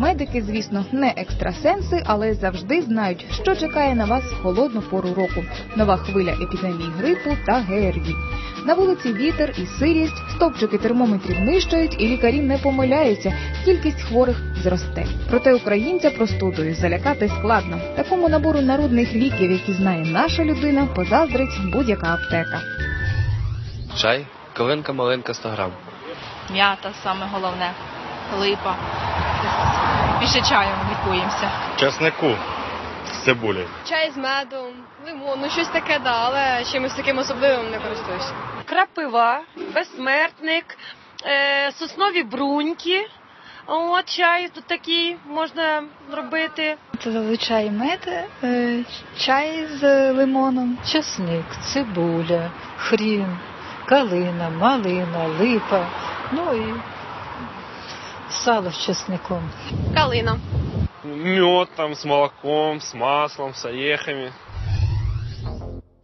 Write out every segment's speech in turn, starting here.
Медики, звісно, не екстрасенси, але завжди знають, що чекає на вас в холодну пору року. Нова хвиля епідемії грипу та ГРВІ. На вулиці вітер і сирість, стопчики термометрів нищають, і лікарі не помиляються. Кількість хворих зросте. Проте українця простудою залякати складно. Такому набору народних ліків, які знає наша людина, позаздрить будь-яка аптека. Чай, калинка маленька 100 грам. М'ята саме головне. Липа. Більше чаєм лікуємося. Чеснику з цибулею. Чай з медом, лимон, ну щось таке, да, але чимось таким особливим не користуюся. крапива, безсмертник, е, соснові бруньки. От чай тут такий можна робити. Це зазвичай мед, е, чай з лимоном. часник, цибуля, хрін, калина, малина, липа, ну і сало з часником. Калина. Мед там з молоком, з маслом, з орехами.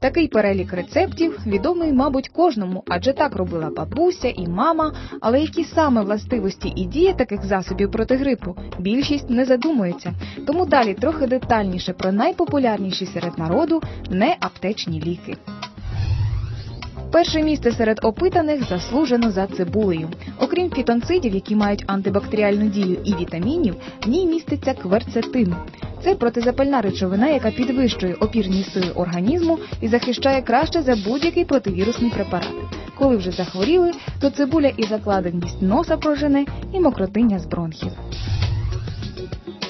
Такий перелік рецептів відомий, мабуть, кожному, адже так робила бабуся і мама. Але які саме властивості і дії таких засобів проти грипу, більшість не задумується. Тому далі трохи детальніше про найпопулярніші серед народу неаптечні ліки. Перше місце серед опитаних заслужено за цибулею. Окрім фітонцидів, які мають антибактеріальну дію і вітамінів, в ній міститься кверцетин. Це протизапальна речовина, яка підвищує опірні сили організму і захищає краще за будь-який противірусний препарат. Коли вже захворіли, то цибуля і закладеність носа прожене, і мокротиння з бронхів.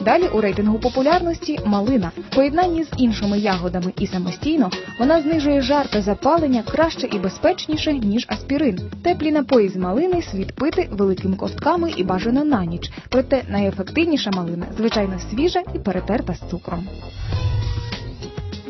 Далі у рейтингу популярності малина. В поєднанні з іншими ягодами і самостійно вона знижує жар та запалення краще і безпечніше, ніж аспірин. Теплі напої з малини слід пити великими ковтками і бажано на ніч. Проте найефективніша малина, звичайно, свіжа і перетерта з цукром.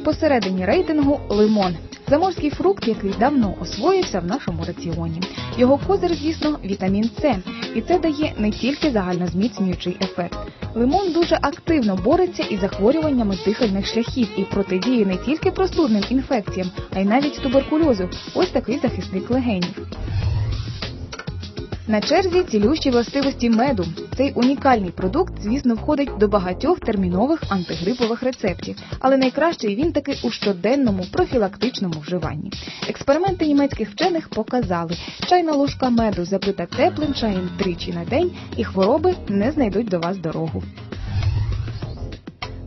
Посередині рейтингу лимон. Заморський фрукт, який давно освоївся в нашому раціоні. Його козир, звісно, вітамін С, і це дає не тільки загальнозміцнюючий ефект. Лимон дуже активно бореться із захворюваннями дихальних шляхів і протидіє не тільки простудним інфекціям, а й навіть туберкульозу. Ось такий захисник легенів. На черзі цілющі властивості меду. Цей унікальний продукт, звісно, входить до багатьох термінових антигрипових рецептів, але найкращий він таки у щоденному профілактичному вживанні. Експерименти німецьких вчених показали, чайна ложка меду запита теплим чаєм тричі на день, і хвороби не знайдуть до вас дорогу.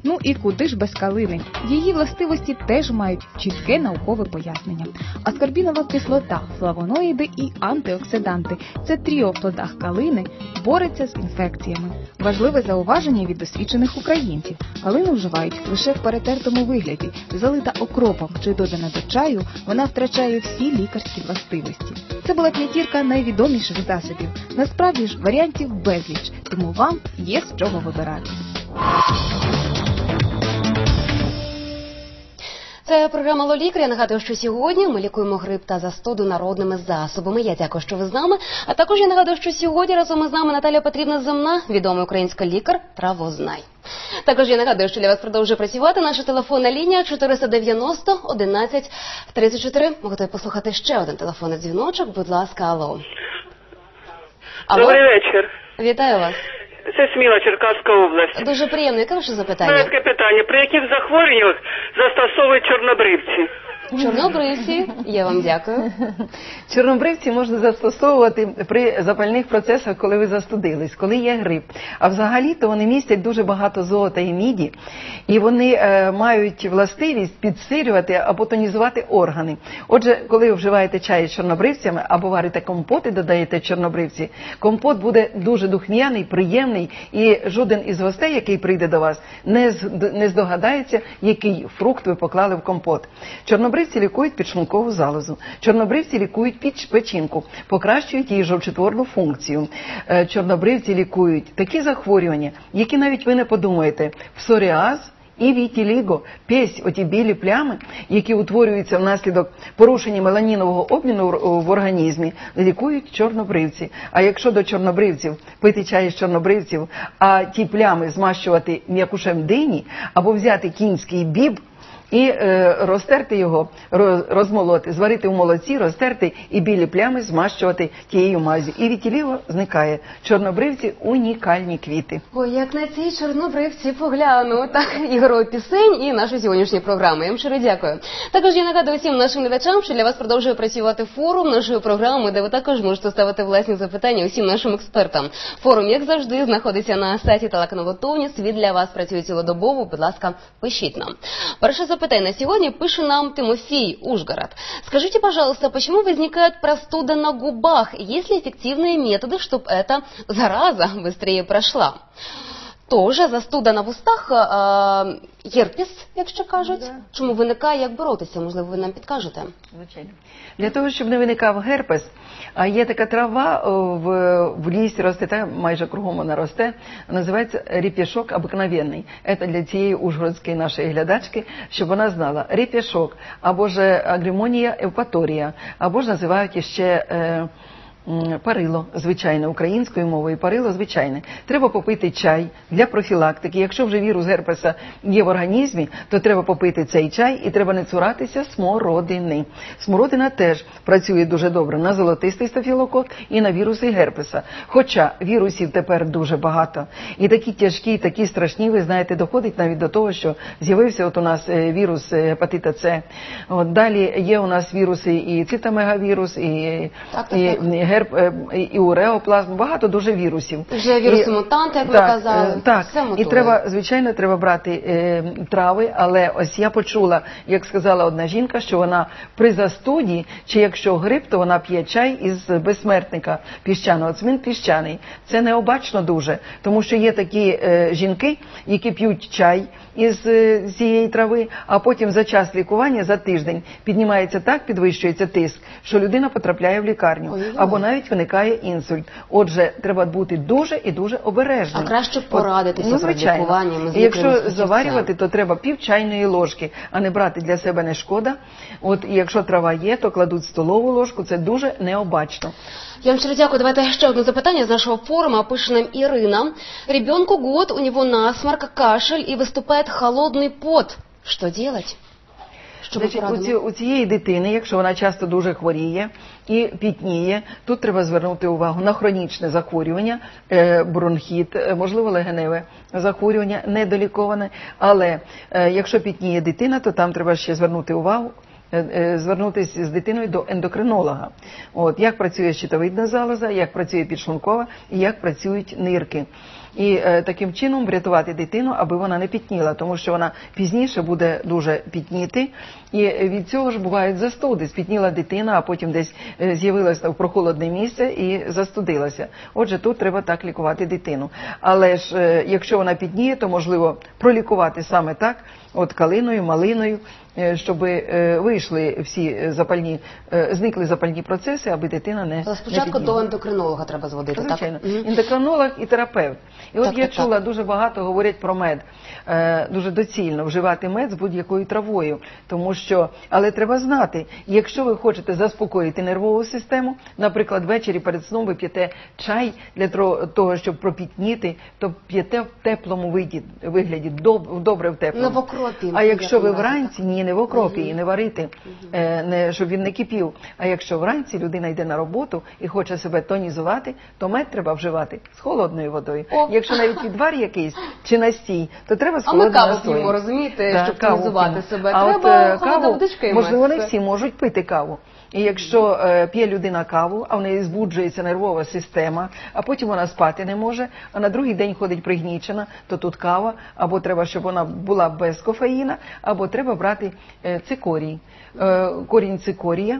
Ну і куди ж без калини? Її властивості теж мають чітке наукове пояснення. Аскорбінова кислота, флавоноїди і антиоксиданти це тріо в плодах калини бореться з інфекціями. Важливе зауваження від досвідчених українців. Калину вживають лише в перетертому вигляді, залита окропом чи додана до чаю, вона втрачає всі лікарські властивості. Це була п'ятірка найвідоміших засобів. Насправді ж варіантів безліч, тому вам є з чого вибирати. Це програма Лолікар. Я нагадую, що сьогодні ми лікуємо грип та застуду народними засобами. Я дякую, що ви з нами. А також я нагадую, що сьогодні разом із нами Наталя Петрівна Земна, відомий українська лікар, травознай. Також я нагадую, що для вас продовжує працювати наша телефонна лінія 490 11 34. Ми готові послухати ще один телефонний дзвіночок. Будь ласка, алло. Алло, Добрий вечір. вітаю вас. Це Сміла, Черкаська область. Дуже приємно. Яке ваше мене запитання? таке питання. При яких захворюваннях застосовують чорнобривці? Чорнобривці, я вам дякую. Чорнобривці можна застосовувати при запальних процесах, коли ви застудились, коли є грип. А взагалі то вони містять дуже багато золота і міді, і вони е, мають властивість підсилювати або тонізувати органи. Отже, коли ви вживаєте чай з чорнобривцями або варите компот і додаєте чорнобривці, компот буде дуже духмяний, приємний, і жоден із гостей, який прийде до вас, не, не здогадається, який фрукт ви поклали в компот. Чорнобривці лікують підшлункову залозу. Чорнобривці лікують печінку, покращують її жовчотворну функцію. Е, Чорнобривці лікують такі захворювання, які навіть ви не подумаєте: псоріаз. І вітіліго, песь, оті білі плями, які утворюються внаслідок порушення меланінового обміну в організмі, лікують чорнобривці. А якщо до чорнобривців пити чай з чорнобривців, а ті плями змащувати м'якушем дині, або взяти кінський біб, і е, розтерти його, роз- розмолоти, зварити в молоці, розтерти і білі плями змащувати тією мазю. І від тіліго зникає. Чорнобривці унікальні квіти. Ой, як на цій чорнобривці погляну. Так, ігрові пісень і нашу сьогоднішню програму. Я вам щиро дякую. Також я нагадую всім нашим глядачам, що для вас продовжує працювати форум нашої програми, де ви також можете ставити власні запитання усім нашим експертам. Форум, як завжди, знаходиться на сайті телеканалу Тоніс. Він для вас працює цілодобово. Будь ласка, пишіть нам. Перше запитання на сегодня пишет нам Тимофей Ужгород. Скажите, пожалуйста, почему возникает простуда на губах? Есть ли эффективные методы, чтобы эта зараза быстрее прошла? Тоже застуда на вустах, е, єрпіс, якщо кажуть. Чому виникає, як боротися? Можливо, ви нам підкажете? Звичайно. Для того, щоб не виникав герпес, а є така трава о, в, в лісі росте, та майже кругом вона росте, називається ріпішок обикновенний. Це для цієї ужгородської нашої глядачки, щоб вона знала. Ріпішок, або ж агримонія евпаторія, або ж називають іще. Е, Парило, звичайне, українською мовою, парило звичайне. Треба попити чай для профілактики. Якщо вже вірус герпеса є в організмі, то треба попити цей чай і треба не цуратися смородини. Смородина теж працює дуже добре на золотистий стафілокок і на віруси герпеса. Хоча вірусів тепер дуже багато. І такі тяжкі, і такі страшні, ви знаєте, доходить навіть до того, що з'явився от у нас е, вірус е, гепатита С. От далі є у нас віруси і цитомегавірус, і, і, так. Герп, е, і уреоплазм, багато дуже вірусів. Вже віруси мутанти, як ви так, казали, е, Так, все і треба, звичайно, треба брати е, трави, але ось я почула, як сказала одна жінка, що вона при застуді, чи якщо грип, то вона п'є чай із безсмертника піщаного. Цмін піщаний. Це необачно дуже, тому що є такі е, жінки, які п'ють чай із е, цієї трави, а потім за час лікування, за тиждень, піднімається так, підвищується тиск, що людина потрапляє в лікарню, Ой-ой. або навіть виникає інсульт. Отже, треба бути дуже і дуже обережним. А краще От, порадитися ну, перед лікуванням, з І якщо заварювати, то треба пів чайної ложки, а не брати для себе не шкода. От і якщо трава є, то кладуть столову ложку. Це дуже необачно. Я вам щиро дякую. Давайте ще одне запитання з нашого форуму. Пише нам Ірина. Ребенку год, у него насморк, кашель и выступает холодный пот. Что делать? Що Значить, у, ці, у цієї дитини, якщо вона часто дуже хворіє і пітніє, тут треба звернути увагу на хронічне захворювання, е, бронхіт, е, можливо, легеневе захворювання, недоліковане. Але е, якщо пітніє дитина, то там треба ще звернути увагу. Е, е, Звернутися з дитиною до ендокринолога. От як працює щитовидна залоза, як працює підшлункова і як працюють нирки. І е, таким чином врятувати дитину, аби вона не пітніла, тому що вона пізніше буде дуже пітніти. І від цього ж бувають застуди. Спітніла дитина, а потім десь е, з'явилася в прохолодне місце і застудилася. Отже, тут треба так лікувати дитину. Але ж е, якщо вона пітніє, то можливо пролікувати саме так, от калиною, малиною, щоб вийшли всі е, запальні, е, зникли запальні процеси, аби дитина не, не спочатку пітніла. до ендокринолога треба зводити, Звичайно, так? Ендокринолог і терапевт. І от Так, я так, чула так. дуже багато говорять про мед. Е, дуже доцільно вживати мед з будь-якою травою, тому що, але треба знати, якщо ви хочете заспокоїти нервову систему, наприклад, ввечері перед сном ви п'єте чай для того, щоб пропітніти, то п'єте в теплому виді, вигляді, доб- добре в теплому. Не в окропі, А якщо ви вранці, ні, не в окропі і не варити, е, не, щоб він не кипів. А якщо вранці людина йде на роботу і хоче себе тонізувати, то мед треба вживати з холодною водою. О. Якщо навіть відвар якийсь чи настій, то треба А ми каву п'ємо, розумієте, Да, щоб тонізувати себе. А Треба от, е, холодна каву, водичка і можливо, не всі можуть пити каву. І якщо е, п'є людина каву, а в неї збуджується нервова система, а потім вона спати не може, а на другий день ходить пригнічена, то тут кава, або треба, щоб вона була без кофеїна, або треба брати е, цикорій. Е, корінь цикорія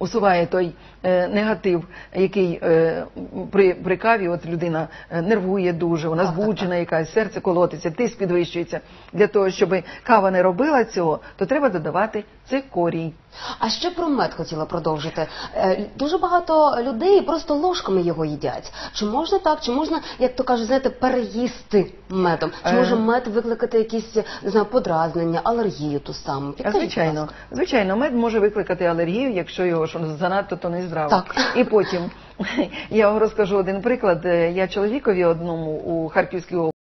усуває той е, негатив, який е, при, при каві от людина е, нервує дуже, вона збуджена якась, серце колотиться, тиск підвищується. Для того, щоб кава не робила цього, то треба додавати цикорій. А ще про мед хотіла продовжити. Е, Дуже багато людей просто ложками його їдять. Чи можна так? Чи можна, як то кажуть, знаєте, переїсти медом? Чи Е. може мед викликати якісь не знаю, подразнення, алергію ту саму? Підкажіть, звичайно, звичайно, мед може викликати алергію, якщо його що занадто то не здраво. Так. І потім я вам розкажу один приклад. Е, Я чоловікові одному у Харківській області